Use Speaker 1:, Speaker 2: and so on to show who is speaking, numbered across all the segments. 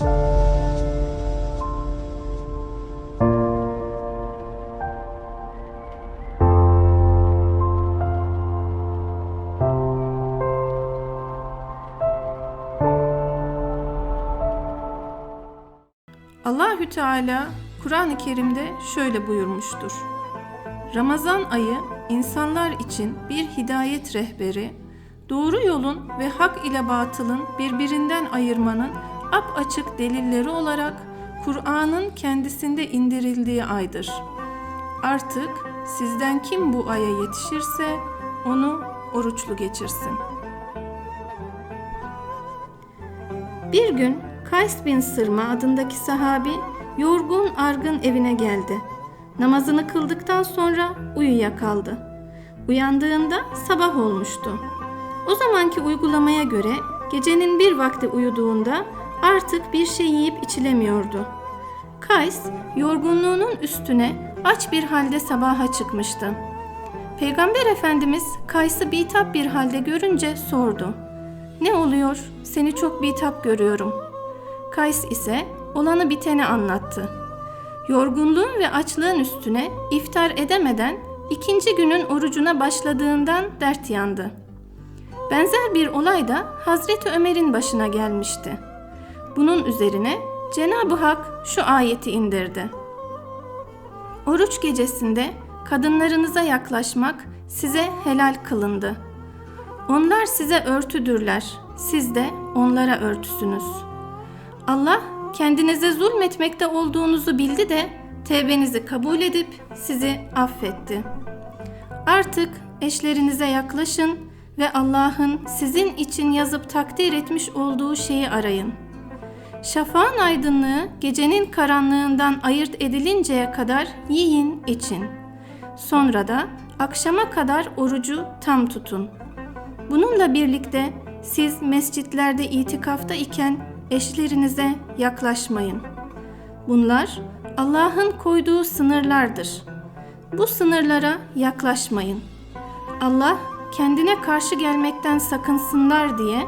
Speaker 1: Allahü Teala Kur'an-ı Kerim'de şöyle buyurmuştur. Ramazan ayı insanlar için bir hidayet rehberi, doğru yolun ve hak ile batılın birbirinden ayırmanın apaçık delilleri olarak Kur'an'ın kendisinde indirildiği aydır. Artık sizden kim bu aya yetişirse onu oruçlu geçirsin. Bir gün Kays bin Sırma adındaki sahabi yorgun argın evine geldi. Namazını kıldıktan sonra uyuyakaldı. Uyandığında sabah olmuştu. O zamanki uygulamaya göre gecenin bir vakti uyuduğunda artık bir şey yiyip içilemiyordu. Kays yorgunluğunun üstüne aç bir halde sabaha çıkmıştı. Peygamber Efendimiz Kays'ı bitap bir halde görünce sordu. Ne oluyor? Seni çok bitap görüyorum. Kays ise olanı biteni anlattı. Yorgunluğun ve açlığın üstüne iftar edemeden ikinci günün orucuna başladığından dert yandı. Benzer bir olay da Hazreti Ömer'in başına gelmişti. Bunun üzerine Cenab-ı Hak şu ayeti indirdi. Oruç gecesinde kadınlarınıza yaklaşmak size helal kılındı. Onlar size örtüdürler, siz de onlara örtüsünüz. Allah kendinize zulmetmekte olduğunuzu bildi de tevbenizi kabul edip sizi affetti. Artık eşlerinize yaklaşın ve Allah'ın sizin için yazıp takdir etmiş olduğu şeyi arayın. Şafağın aydınlığı gecenin karanlığından ayırt edilinceye kadar yiyin için. Sonra da akşama kadar orucu tam tutun. Bununla birlikte siz mescitlerde itikafta iken eşlerinize yaklaşmayın. Bunlar Allah'ın koyduğu sınırlardır. Bu sınırlara yaklaşmayın. Allah kendine karşı gelmekten sakınsınlar diye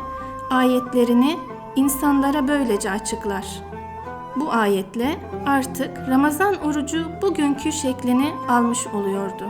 Speaker 1: ayetlerini insanlara böylece açıklar. Bu ayetle artık Ramazan orucu bugünkü şeklini almış oluyordu.